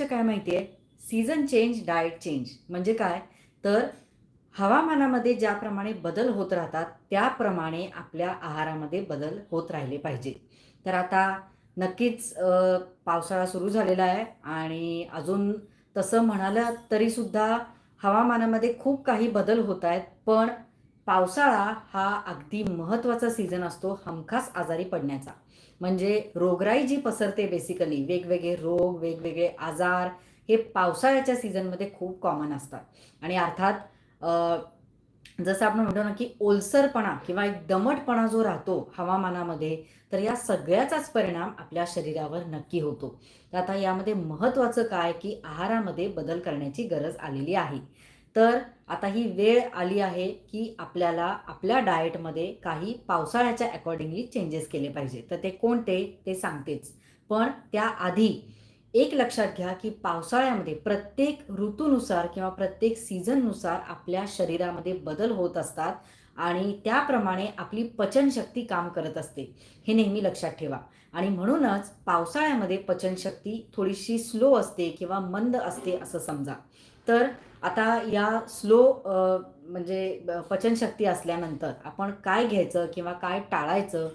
वैशिष्ट्य काय माहिती आहे सीझन चेंज डाएट चेंज म्हणजे काय? तर हवामानामध्ये ज्याप्रमाणे बदल होत राहतात त्याप्रमाणे आपल्या आहारामध्ये बदल होत राहिले पाहिजे तर आता नक्कीच पावसाळा सुरू झालेला आहे आणि अजून तसं म्हणालं तरीसुद्धा हवामानामध्ये खूप काही बदल होत आहेत पण पावसाळा हा अगदी महत्त्वाचा सीझन असतो हमखास आजारी पडण्याचा. म्हणजे रोगराई जी पसरते बेसिकली वेगवेगळे रोग वेगवेगळे आजार हे पावसाळ्याच्या सीझनमध्ये खूप कॉमन असतात. आणि अर्थात जसं आपण म्हणतो ना की ओलसरपणा किंवा एक दमटपणा जो राहतो हवामानामध्ये तर या सगळ्याचाच परिणाम आपल्या शरीरावर नक्की होतो. तर आता यामध्ये महत्त्वाचं काय की आहारामध्ये बदल करण्याची गरज आलेली आहे. तर आता ही वेळ आली आहे की आपल्याला आपल्या डाएटमध्ये काही पावसाळ्याच्या अकॉर्डिंगली चेंजेस केले पाहिजे. तर ते कोणते ते सांगतेच. पण त्याआधी एक लक्षात घ्या की पावसाळ्यामध्ये प्रत्येक ऋतूनुसार किंवा प्रत्येक सीझननुसार आपल्या शरीरामध्ये बदल होत असतात आणि त्याप्रमाणे आपली पचनशक्ती काम करत असते. हे नेहमी लक्षात ठेवा. आणि म्हणूनच पावसाळ्यामध्ये पचनशक्ती थोडीशी स्लो असते किंवा मंद असते असं समजा. तर आता या स्लो म्हणजे पचनशक्ती असल्यानंतर आपण काय घ्यायचं किंवा काय टाळायचं?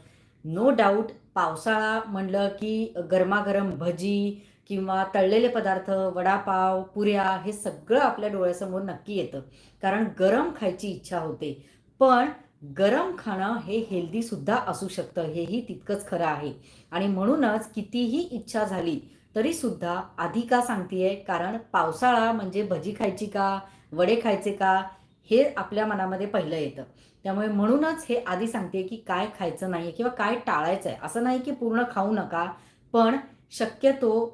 नो डाऊट पावसाळा म्हणलं की गरमागरम भजी किंवा तळलेले पदार्थ वडापाव पुऱ्या हे सगळं आपल्या डोळ्यासमोर नक्की येतं. कारण गरम खायची इच्छा होते. पण गरम खाणं हे हेल्दी सुद्धा असू शकतं. हेही तितकंच खरं आहे. आणि म्हणूनच कितीही इच्छा झाली तरी सुद्धा आधी का सांगतीये? कारण पावसाळा म्हणजे भजी खायची का? वडे खायचे का? हे आपल्या मनामध्ये पहिलं येतं. त्यामुळे म्हणूनच हे आधी सांगते की काय खायचं नाही किंवा काय टाळायचं आहे असं नाही की पूर्ण खाऊ नका पण शक्यतो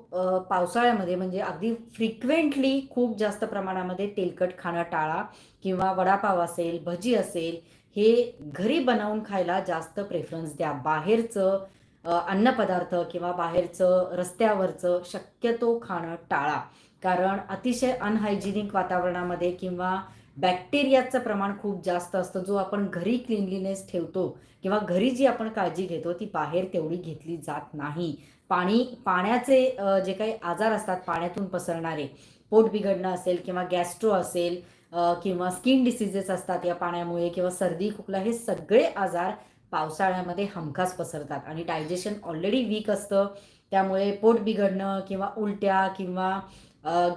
पावसाळ्यामध्ये म्हणजे अगदी फ्रिक्वेंटली खूप जास्त प्रमाणामध्ये तेलकट खाणं टाळा किंवा वडापाव असेल भजी असेल हे घरी बनवून खायला जास्त प्रेफरन्स द्या. बाहेरचं अन्नपदार्थ किंवा बाहेरचं रस्त्यावरचं शक्यतो खाणं टाळा. कारण अतिशय अनहायजेनिक वातावरणामध्ये किंवा बॅक्टेरियाचं प्रमाण खूप जास्त असतं. जो आपण घरी क्लिनलीनेस ठेवतो किंवा घरी जी आपण काळजी घेतो ती बाहेर तेवढी घेतली जात नाही. पाणी पाण्याचे जे काही आजार असतात पाण्यातून पसरणारे पोट बिघडणं असेल किंवा गॅस्ट्रो असेल किंवा स्किन डिसिजेस असतात या पाण्यामुळे किंवा सर्दी खोकला हे सगळे आजार पावसाळ्यामध्ये हमखास पसरतात आणि डायजेशन ऑलरेडी वीक असतं. त्यामुळे पोट बिघडणं किंवा उलट्या किंवा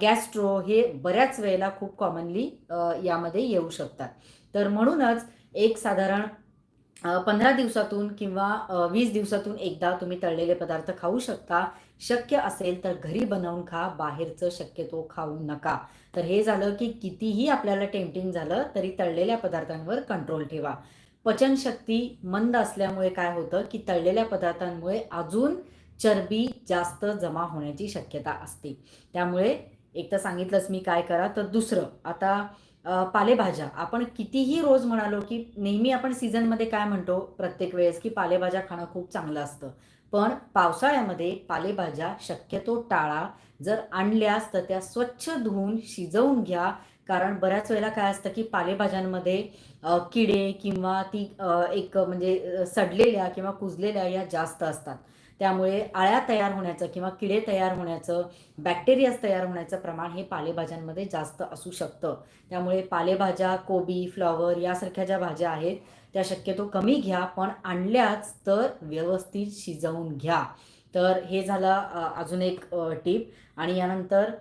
गॅस्ट्रो हे बऱ्याच वेळेला खूप कॉमनली यामध्ये येऊ शकतात. तर म्हणूनच एक साधारण पंधरा दिवसातून किंवा वीस दिवसातून एकदा तुम्ही तळलेले पदार्थ खाऊ शकता. शक्य असेल तर घरी बनवून खा बाहेरचं शक्यतो खाऊ नका. तर हे झालं की कितीही आपल्याला टेम्पटिंग झालं तरी तळलेल्या पदार्थांवर कंट्रोल ठेवा. पचनशक्ती मंद असल्यामुळे काय होतं की तळलेल्या पदार्थांमुळे अजून चरबी जास्त जमा होण्याची शक्यता असते. त्यामुळे एक तर सांगितलंच मी काय करा तर दुसरं आता पालेभाज्या. आपण कितीही रोज म्हणालो की नेहमी आपण सीझनमध्ये काय म्हणतो प्रत्येक वेळेस की पालेभाज्या खाणं खूप चांगलं असतं. पण पावसाळ्यामध्ये पालेभाज्या शक्यतो टाळा. जर आणल्यास तर त्या स्वच्छ धुवून शिजवून घ्या. कारण बऱ्याच वेळेला काय असतं की पालेभाज्यांमध्ये किडे किंवा ती एक म्हणजे सडलेल्या किंवा कुजलेल्या या जास्त असतात. त्यामुळे आळ्या तयार होण्याचं किंवा किडे तयार होण्याचं बॅक्टेरियाज तयार होण्याचं प्रमाण हे पालेभाज्यांमध्ये जास्त असू शकतं. त्यामुळे पालेभाज्या कोबी फ्लॉवर यासारख्या ज्या भाज्या आहेत त्या शक्यतो कमी घ्या पण आणल्याच तर व्यवस्थित शिजवून घ्या. तर हे झालं अजून एक टीप. आणि यानंतर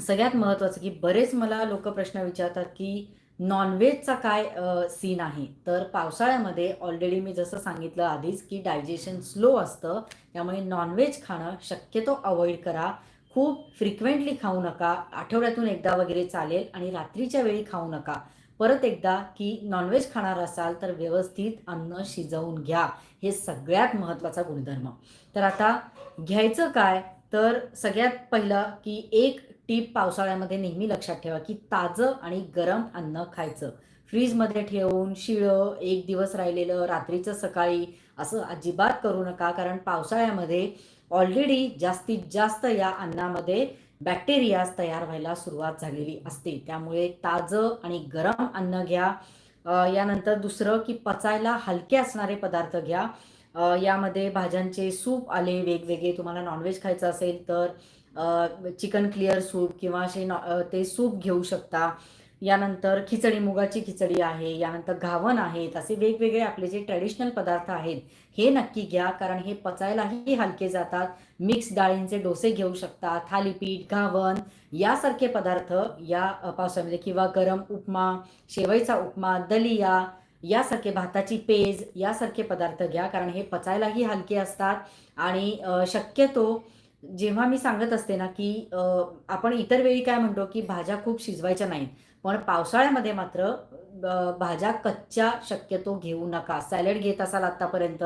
सगळ्यात महत्त्वाचं की बरेच मला लोक प्रश्न विचारतात की नॉनव्हेजचा काय सीन आहे? तर पावसाळ्यामध्ये ऑलरेडी मी जसं सांगितलं आधीच की डायजेशन स्लो असतं त्यामुळे नॉनव्हेज खाणं शक्यतो अवॉइड करा. खूप फ्रिक्वेंटली खाऊ नका. आठवड्यातून एकदा वगैरे चालेल आणि रात्रीच्या वेळी खाऊ नका. परत एकदा की नॉनव्हेज खाणार असाल तर व्यवस्थित अन्न शिजवून घ्या. हे सगळ्यात महत्त्वाचा गुणधर्म. तर आता घ्यायचं काय? तर सगळ्यात पहिलं की एक टीप पावसाळ्यामध्ये नेहमी लक्षात ठेवा की ताजं आणि गरम अन्न खायचं. फ्रीजमध्ये ठेवून शिळं एक दिवस राहिलेलं रात्रीचं सकाळी असं अजिबात करू नका कारण पावसाळ्यामध्ये ऑलरेडी जास्तीत जास्त या अन्नामध्ये बॅक्टेरियाज तयार व्हायला सुरुवात झालेली असते. त्यामुळे ताजं आणि गरम अन्न घ्या. यानंतर दुसरं की पचायला हलके असणारे पदार्थ घ्या. यामध्ये भाज्यांचे सूप आले वेगवेगळे तुम्हाला नॉनव्हेज खायचं असेल तर चिकन क्लिअर सूप किंवा असे नॉ ते सूप घेऊ शकता. यानंतर खिचडी मुगाची खिचडी आहे यानंतर घावन आहेत असे वेगवेगळे आपले जे ट्रॅडिशनल पदार्थ आहेत हे नक्की घ्या कारण हे पचायलाही हलके जातात. मिक्स डाळींचे डोसे घेऊ शकता थालीपीठ घावन यासारखे पदार्थ या पावसामध्ये पावसाळ्यामध्ये किंवा गरम उपमा शेवईचा उपमा दलिया यासारखे भाताची पेज यासारखे पदार्थ घ्या कारण हे पचायलाही हलके असतात. आणि शक्यतो जेव्हा मी सांगत असते ना की आपण इतर वेळी काय म्हणतो की भाज्या खूप शिजवायच्या नाहीत पण पावसाळ्यामध्ये मात्र भाज्या कच्च्या शक्यतो घेऊ नका. सॅलड घेत असाल आत्तापर्यंत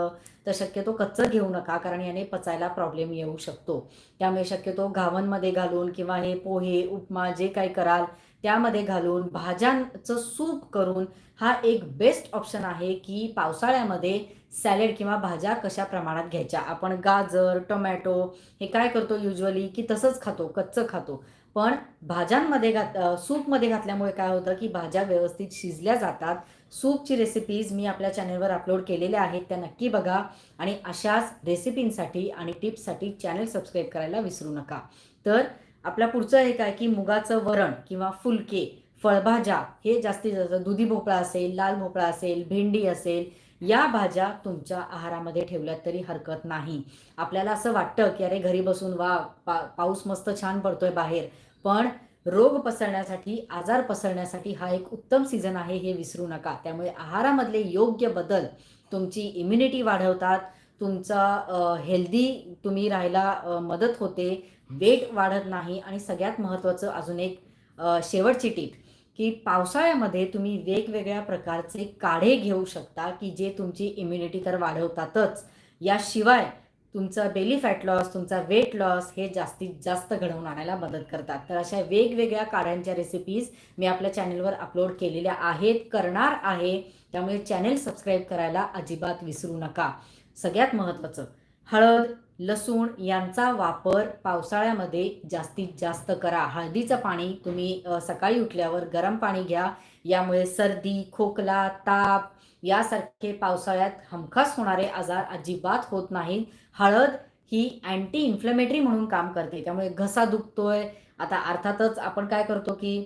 तर शक्यतो कच्चं घेऊ नका कारण याने पचायला प्रॉब्लेम येऊ शकतो. त्यामुळे शक्यतो घावनमध्ये घालून किंवा हे पोहे उपमा जे काही कराल त्यामध्ये घालून भाज्यांचं सूप करून हा एक बेस्ट ऑप्शन आहे की पावसाळ्यामध्ये सॅलेड किंवा भाज्या कशा प्रमाणात घ्यायच्या? आपण गाजर टोमॅटो हे काय करतो युजली की तसंच खातो कच्चं खातो. पण भाज्यांमध्ये घात सूपमध्ये घातल्यामुळे काय होतं की भाज्या व्यवस्थित शिजल्या जातात. सूपची रेसिपीज मी आपल्या चॅनलवर अपलोड केलेल्या आहेत त्या नक्की बघा. आणि अशाच रेसिपींसाठी आणि टिप्ससाठी चॅनल सबस्क्राईब करायला विसरू नका. तर आपल्या पुढचं हे काय की मुगाचं वरण किंवा फुलके फळभाज्या हे जास्तीत जास्त दुधी भोपळा असेल लाल भोपळा असेल भेंडी असेल या भाज्या तुमच्या आहारामध्ये ठेवल्यात तरी हरकत नाही. आपल्याला असं वाटतं की अरे घरी बसून वा पा पाऊस मस्त छान पडतोय बाहेर. पण रोग पसरण्यासाठी आजार पसरण्यासाठी हा एक उत्तम सीझन आहे हे विसरू नका. त्यामुळे आहारामधले योग्य बदल तुमची इम्युनिटी वाढवतात. तुमचा हेल्दी तुम्ही राहायला मदत होते. वेट वाढत नाही. आणि सगळ्यात महत्त्वाचं अजून एक शेवटची टीप की पावसाळ्यामध्ये तुम्ही वेगवेगळ्या प्रकारचे काढे घेऊ शकता की जे तुमची इम्युनिटी तर वाढवतातच. याशिवाय तुमचा बेली फॅट लॉस तुमचा वेट लॉस हे जास्तीत जास्त घडवून आणायला मदत करतात. तर अशा वेगवेगळ्या काढ्यांच्या रेसिपीज मी आपल्या चॅनलवर अपलोड केलेल्या आहेत करणार आहे. त्यामुळे चॅनेल सबस्क्राईब करायला अजिबात विसरू नका. सगळ्यात महत्त्वाचं हळद लसूण यांचा वापर पावसाळ्यामध्ये जास्तीत जास्त करा. हळदीचं पाणी तुम्ही सकाळी उठल्यावर गरम पाणी घ्या. यामुळे सर्दी खोकला ताप यासारखे पावसाळ्यात हमखास होणारे आजार अजिबात होत नाहीत. हळद ही अँटी इन्फ्लेमेटरी म्हणून काम करते. त्यामुळे घसा दुखतोय. आता अर्थातच आपण काय करतो की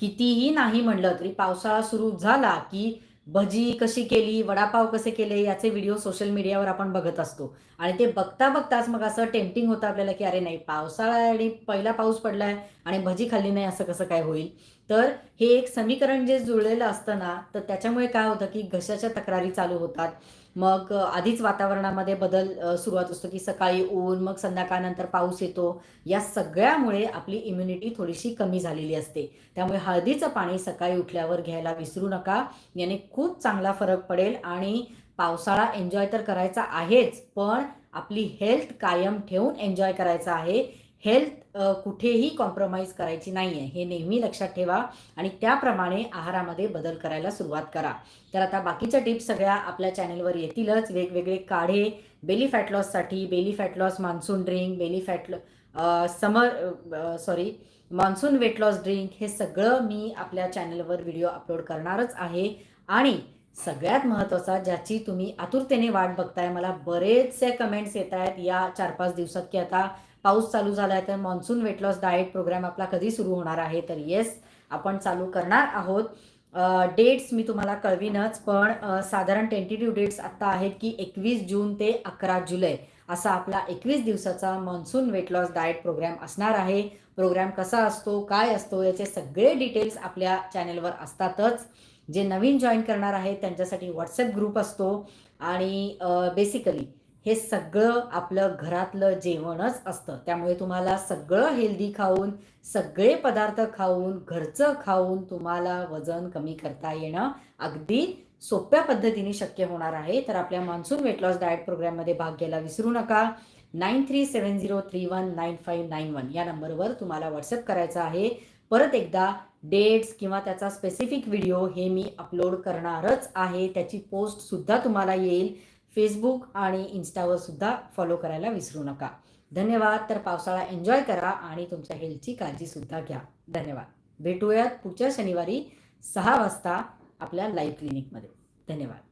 कितीही नाही म्हणलं तरी पावसाळा सुरू झाला की भजी कशी केली वडापाव कसे केले याचे व्हिडिओ सोशल मीडियावर आपण बघत असतो. आणि ते बघता बघताच मग असं टेम्पटिंग होतं आपल्याला की अरे नाही पावसाळा आहे आणि पहिला पाऊस पडलाय आणि भजी खाल्ली नाही असं कसं काय होईल? तर हे एक समीकरण जे जुळलेलं असतं ना तर त्याच्यामुळे काय होतं की घशाच्या तक्रारी चालू होतात. मग आधीच वातावरणामध्ये बदल सुरुवात असतो की सकाळी ऊन मग संध्याकाळनंतर पाऊस येतो. या सगळ्यामुळे आपली इम्युनिटी थोडीशी कमी झालेली असते. त्यामुळे हळदीचं पाणी सकाळी उठल्यावर घ्यायला विसरू नका. याने खूप चांगला फरक पडेल आणि पावसाळा एन्जॉय तर करायचा आहेच पण आपली हेल्थ कायम ठेवून एन्जॉय करायचा आहे. हेल्थ कुठेही कॉम्प्रोमाइज करायची नाही आहे हे नेहमी लक्षात ठेवा आणि त्याप्रमाणे आहारामध्ये बदल करायला सुरुवात करा. तर आता बाकीच्या टिप्स सगळ्या आपल्या चॅनेलवर येतीलच. वेगवेगळे काढे. Belly fat लॉससाठी belly fat loss monsoon drink belly fat summer sorry monsoon weight loss drink हे सगळं मी आपल्या चॅनलवर व्हिडिओ अपलोड करणारच आहे. आणि सगळ्यात महत्त्वाचा ज्याची तुम्ही आतुरतेने वाट बघताय मला बरेचसे कमेंट्स येत आहेत या चार पाच दिवसात की आता पाऊस चालू झाला आहे तर monsoon weight loss diet program आपला कधी सुरू होणार आहे? तर येस आपण चालू करणार आहोत. डेट्स मी तुम्हाला कळवीनच पण साधारण टेंटेटिव्ह डेट्स आत्ता आहेत की एकवीस जून ते अकरा जुलै असा आपला एकवीस दिवसाचा monsoon weight loss diet program असणार आहे. प्रोग्राम कसा असतो काय असतो याचे सगळे डिटेल्स आपल्या चॅनेलवर असतातच. जे नवीन जॉईन करणार आहेत त्यांच्यासाठी व्हॉट्सअप ग्रुप असतो. आणि बेसिकली हे सगळं आपलं घरातलं जेवणच असतं. त्यामुळे तुम्हाला सगळं हेल्दी खाऊन सगळे पदार्थ खाऊन घरचं खाऊन तुम्हाला वजन कमी करता येणं अगदी सोप्या पद्धतीने शक्य होणार आहे. तर आपल्या मान्सून वेट लॉस डाएट प्रोग्राममध्ये भाग घ्यायला विसरू नका. Nine three seven zero three one nine five nine one या नंबरवर तुम्हाला व्हॉट्सअप करायचं आहे. परत एकदा डेट्स किंवा त्याचा स्पेसिफिक व्हिडिओ हे मी अपलोड करणारच आहे. त्याची पोस्टसुद्धा तुम्हाला येईल. फेसबुक आणि इन्स्टावर सुद्धा फॉलो करायला विसरू नका. धन्यवाद. तर पावसाळा एन्जॉय करा आणि तुमच्या हेल्थची काळजी सुद्धा घ्या. धन्यवाद. भेटूयात पुढच्या शनिवारी सहा वाजता आपल्या लाईव्ह क्लिनिकमध्ये धन्यवाद.